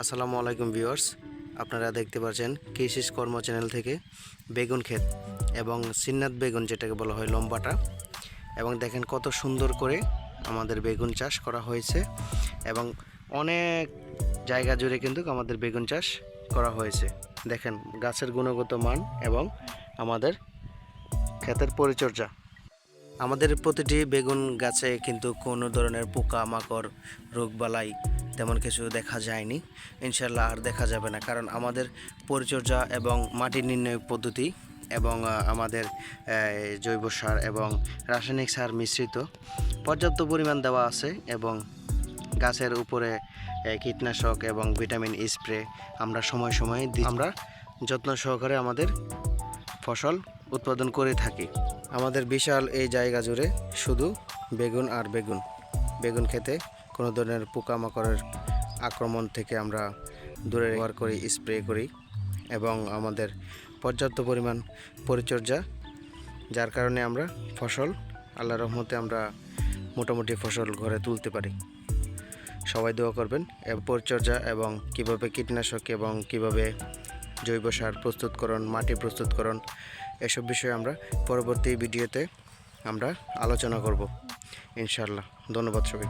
আসসালামু আলাইকুম ভিউয়ার্স। আপনারা দেখতে পাচ্ছেন কৃষি কর্ম চ্যানেল থেকে বেগুন ক্ষেত এবং সিন্নাত বেগুন, যেটাকে বলা হয় লম্বাটা। এবং দেখেন কত সুন্দর করে আমাদের বেগুন চাষ করা হয়েছে এবং অনেক জায়গা জুড়ে কিন্তু আমাদের বেগুন চাষ করা হয়েছে। দেখেন গাছের গুণগত মান এবং আমাদের ক্ষেতের পরিচর্যা। আমাদের প্রতিটি বেগুন গাছে কিন্তু কোনো ধরনের পোকা মাকড় রোগবালাই তেমন কিছু দেখা যায়নি। ইনশাল্লাহ আর দেখা যাবে না, কারণ আমাদের পরিচর্যা এবং মাটি নির্ণয় পদ্ধতি এবং আমাদের জৈব সার এবং রাসায়নিক সার মিশ্রিত পর্যাপ্ত পরিমাণ দেওয়া আছে এবং গাছের উপরে কীটনাশক এবং ভিটামিন স্প্রে আমরা সময় সময় আমরা যত্ন সহকারে আমাদের ফসল উৎপাদন করে থাকি। আমাদের বিশাল এই জায়গা জুড়ে শুধু বেগুন আর বেগুন। বেগুন খেতে কোনো ধরনের পোকামাকড়ের আক্রমণ থেকে আমরা দূরে ব্যবহার করি, স্প্রে করি এবং আমাদের পর্যাপ্ত পরিমাণ পরিচর্যা, যার কারণে আমরা ফসল, আল্লাহ রহমতে আমরা মোটামুটি ফসল ঘরে তুলতে পারি। সবাই দোয়া করবেন পরিচর্যা এবং কীভাবে কীটনাশক এবং কীভাবে জৈব সার প্রস্তুতকরণ, মাটি প্রস্তুতকরণ এসব বিষয়ে আমরা পরবর্তী ভিডিওতে আমরা আলোচনা করব। ইনশাল্লাহ ধন্যবাদ সবাই